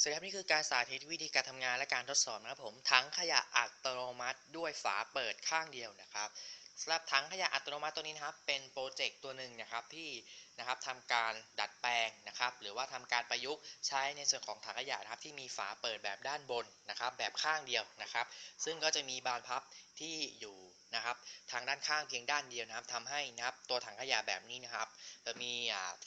สวัสดีครับนี่คือการสาธิตวิธีการทำงานและการทดสอบนะครับผมถังขยะอัตโนมัติด้วยฝาเปิดข้างเดียวนะครับสำหรับถังขยะอัตโนมัติตัวนี้นะครับเป็นโปรเจกต์ตัวหนึ่งนะครับที่นะครับทำการดัดแปลงนะครับ หรือว่าทำการประยุกต์ใช้ในส่วนของถังขยะนะครับที่มีฝาเปิดแบบด้านบนนะครับ แบบข้างเดียวนะครับ ซึ่งก็จะมีบานพับที่อยู่นะครับ ทางด้านข้างเพียงด้านเดียวนะครับทำให้นะครับตัวถังขยะแบบนี้นะครับ จะมี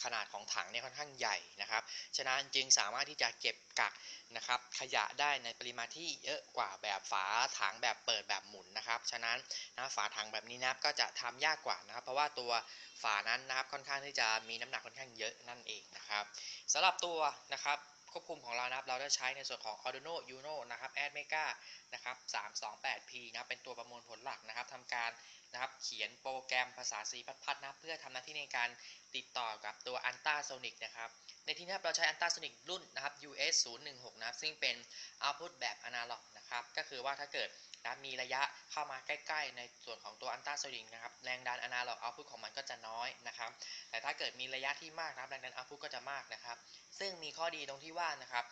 ขนาดของถังเนี่ยค่อนข้างใหญ่นะครับ ฉะนั้นจึงสามารถที่จะเก็บกักนะครับขยะได้ในปริมาณที่เยอะกว่าแบบฝาถังแบบเปิดแบบหมุนนะครับ ฉะนั้นนะฝาถังแบบนี้นะครับก็จะทำยากกว่านะครับ เพราะว่าตัวฝานั้นนะครับค่อนข้างที่จะมีน้ำหนักค่อนข้างเยอะนั่นเองนะครับสำหรับตัวนะครับควบคุมของเรานะครับ เราได้ใช้ในส่วนของ Arduino Uno นะครับ Admega นะครับ 328P นะครับเป็นตัวประมวลผลหลักนะครับทำการ นะครับเขียนโปรแกรมภาษา C พัดๆนะครับเพื่อทำหน้าที่ในการติดต่อกับตัว Ultrasonic นะครับ ในที่นี้เราใช้ Ultrasonic รุ่นนะครับ US 016นะครับ ซึ่งเป็น output แบบ analog นะครับ ก็คือว่าถ้าเกิดนะมีระยะเข้ามาใกล้ๆ ในส่วนของตัว Ultrasonic นะครับแรงดัน analog output ของมันก็จะน้อยนะครับ แต่ถ้าเกิดมีระยะที่มากนะครับแรงดัน output ก็จะมากนะครับ ซึ่งมีข้อดีตรงที่ว่านะครับ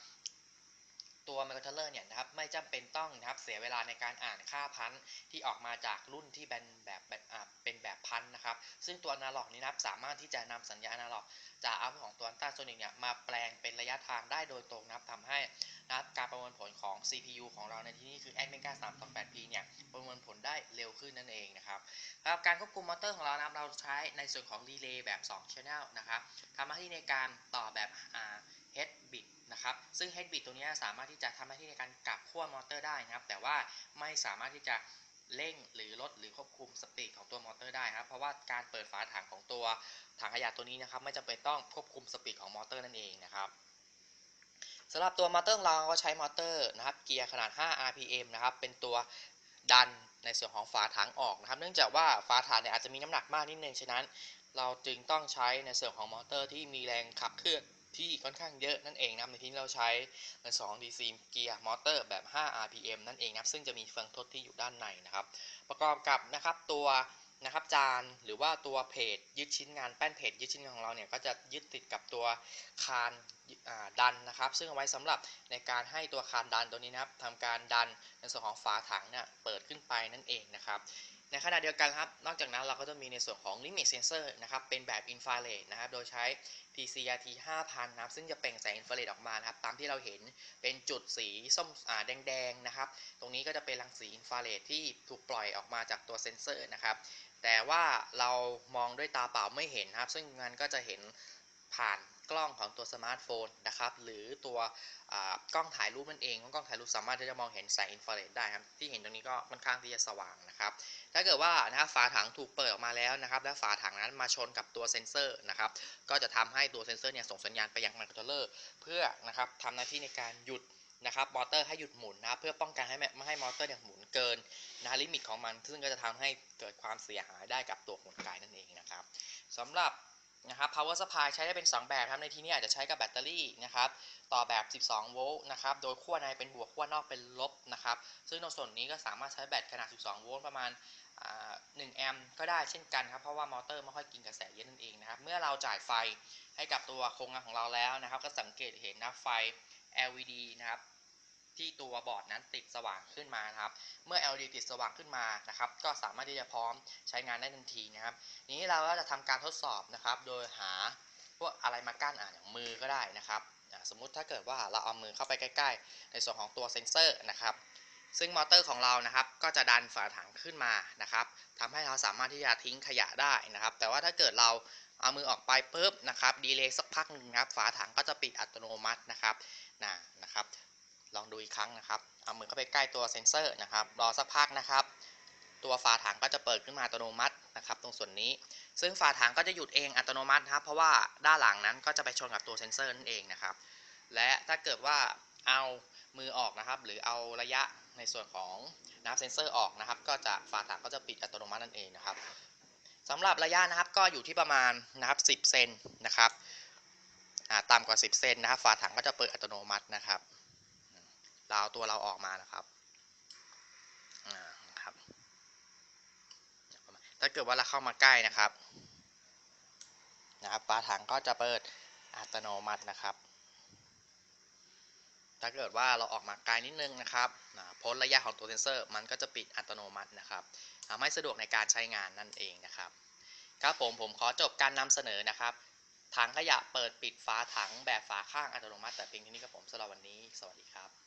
ตัวไมโครเทเลอร์เนี่ยนะครับไม่จำเป็นต้องนะครับเสียเวลาในการอ่านค่าพันที่ออกมาจากรุ่นที่เป็นแบบแบบเป็นแบบพันนะครับ ซึ่งตัวอนาล็อกนี้นะครับสามารถที่จะนำสัญญาณอนาล็อกจากอัลของตัวอัลตราโซนิกเนี่ยมาแปลงเป็นระยะทางได้โดยตรงนะครับทำให้นะครับการประมวลผลของ CPU ของเราในที่นี้คือ Admega 328P เนี่ยประมวลผลได้เร็วขึ้นนั่นเองนะครับสำหรับการควบคุมมอเตอร์ของเรานะครับเราใช้ในส่วนของรีเลย์แบบ 2 Channel นะครับทำหน้าที่ในการต่อแบบ head bit นะครับ ซึ่ง head bit ตัวนี้สามารถที่จะทำหน้าที่ในการกลับขั้วมอเตอร์ได้นะครับ แต่ว่าไม่สามารถที่จะเร่งหรือลดหรือควบคุมสปีดของตัวมอเตอร์ได้ครับ เพราะว่าการเปิดฝาถังของตัวถังขยะตัวนี้นะครับ ไม่จำเป็นต้องควบคุมสปีดของมอเตอร์นั่นเองนะครับสำหรับตัวมอเตอร์เราก็ใช้มอเตอร์นะครับเกียร์ขนาด 5 rpm นะครับ เป็นตัวดันในส่วนของฝาถังออกนะครับ เนื่องจากว่าฝาถังเนี่ยอาจจะมีน้ำหนักมากนิดนึง ฉะนั้น เราจึงต้องใช้ในส่วนของมอเตอร์ที่มีแรงขับเคลื่อน ที่ค่อนข้างเยอะนั่นเองนะครับในที่เราใช้เป็น2 DC เกียร์มอเตอร์แบบ 5 RPM นั่นเองนะครับซึ่งจะมีเฟืองทดที่อยู่ด้านในนะครับ ประกอบกับนะครับตัวนะครับจานหรือว่าตัวเพจยึดชิ้นงานแป้นเพจยึดชิ้นงานของเราเนี่ยก็จะยึดติดกับตัวคานดันนะครับ ซึ่งเอาไว้สำหรับในการให้ตัวคานดันตัวนี้นะครับทำการดันในส่วนของฝาถังเนี่ยเปิดขึ้นไปนั่นเองนะครับ ในขณะเดียวกันครับ นอกจากนั้นเราก็จะมีในส่วนของ limit sensor นะครับ เป็นแบบ infrared นะครับ โดยใช้ PCRT 5000 นะครับ ซึ่งจะเปล่งแสงอินฟราเรดออกมานะครับ ตามที่เราเห็นเป็นจุดสีส้มอ่าแดงๆ นะครับ ตรงนี้ก็จะเป็นรังสีอินฟราเรดที่ถูกปล่อยออกมาจากตัวเซนเซอร์นะครับ แต่ว่าเรามองด้วยตาเปล่าไม่เห็นครับ ซึ่งมันก็จะเห็นผ่าน กล้องของตัวสมาร์ทโฟนนะครับหรือตัวกล้องถ่ายรูปนั่นเองกล้องถ่ายรูปสามารถที่จะมองเห็นแสงอินฟราเรดได้ครับที่เห็นตรงนี้ก็ค่อนข้างที่จะสว่างนะครับถ้าเกิดว่านะครับฝาถังถูกเปิดออกมาแล้วนะครับและฝาถังนั้นมาชนกับตัวเซนเซอร์นะครับก็จะทำให้ตัวเซนเซอร์เนี่ยส่งสัญญาณไปยังไมโครคอนโทรลเลอร์เพื่อนะครับทำหน้าที่ในการหยุดนะครับมอเตอร์ให้หยุดหมุนนะเพื่อป้องกันให้ไม่ให้มอเตอร์เนี่ยหมุนเกินนะลิมิตของมัน ซึ่งก็จะทำให้เกิดความเสียหายได้กับตัวหุ่นกายนั่นเองนะครับสำหรับ นะครับ power supply ใช้ได้เป็น 2 แบบครับในที่นี้อาจจะใช้กับแบตเตอรี่นะครับต่อแบบ 12 โวลต์นะครับโดยขั้วในเป็นบวกขั้วนอกเป็นลบนะครับซึ่งในส่วนนี้ก็สามารถใช้แบตขนาด 12 โวลต์ประมาณ1แอมป์ก็ได้เช่นกันครับเพราะว่ามอเตอร์ไม่ค่อยกินกระแสเยอะนั่นเองนะครับเมื่อเราจ่ายไฟให้กับตัวโครงงานของเราแล้วนะครับ ก็สังเกตเห็นนะไฟ LED นะครับ ที่ตัวบอร์ดนั้นติดสว่างขึ้นมานะครับ เมื่อ LED ติดสว่างขึ้นมานะครับ ก็สามารถที่จะพร้อมใช้งานได้ทันทีนะครับ นี้เราก็จะทำการทดสอบนะครับ โดยหาพวกอะไรมากั้นอ่าอย่างมือก็ได้นะครับสมมุติถ้าเกิดว่าเราเอามือเข้าไปใกล้ๆ ในส่วนของตัวเซ็นเซอร์นะครับ ซึ่งมอเตอร์ของเรานะครับ ก็จะดันฝาถังขึ้นมานะครับทำให้เราสามารถที่จะทิ้งขยะได้นะครับ แต่ว่าถ้าเกิดเราเอามือออกไปปุ๊บนะครับ ดีเลย์สักพักหนึ่งครับ ฝาถังก็จะปิดอัตโนมัตินะครับนะนะครับ ลองดูอีกครั้งนะครับ เอามือเข้าไปใกล้ตัวเซ็นเซอร์นะครับ รอสักพักนะครับ ตัวฝาถังก็จะเปิดขึ้นมาอัตโนมัตินะครับ ตรงส่วนนี้ ซึ่งฝาถังก็จะหยุดเองอัตโนมัตินะครับ เพราะว่าด้านหลังนั้นก็จะไปชนกับตัวเซ็นเซอร์นั่นเองนะครับ และถ้าเกิดว่าเอามือออกนะครับ หรือเอาระยะในส่วนของนับเซนเซอร์ออกนะครับ ก็จะฝาถังก็จะปิดอัตโนมัตินั่นเองนะครับสำหรับระยะนะครับก็อยู่ที่ประมาณนะครับ10เซนนะครับต่ำกว่า 10 เซนนะครับ ฝาถังก็จะเปิดอัตโนมัตินะครับ เราเอาตัวเราออกมานะครับครับ ถ้าเกิดว่าเราเข้ามาใกล้นะครับนะครับฝาถังก็จะเปิดอัตโนมัตินะครับ ถ้าเกิดว่าเราออกมาไกลนิดนึงนะครับอ่าพ้นระยะของตัวเซนเซอร์ มันก็จะปิดอัตโนมัตินะครับทำให้สะดวกในการใช้งานนั่นเองนะครับครับผมผมขอจบการนำเสนอนะครับ ถังขยะเปิดปิดฝาถังแบบฝาข้างอัตโนมัติแต่เพียงเท่านี้ครับผมสำหรับวันนี้ สวัสดีครับ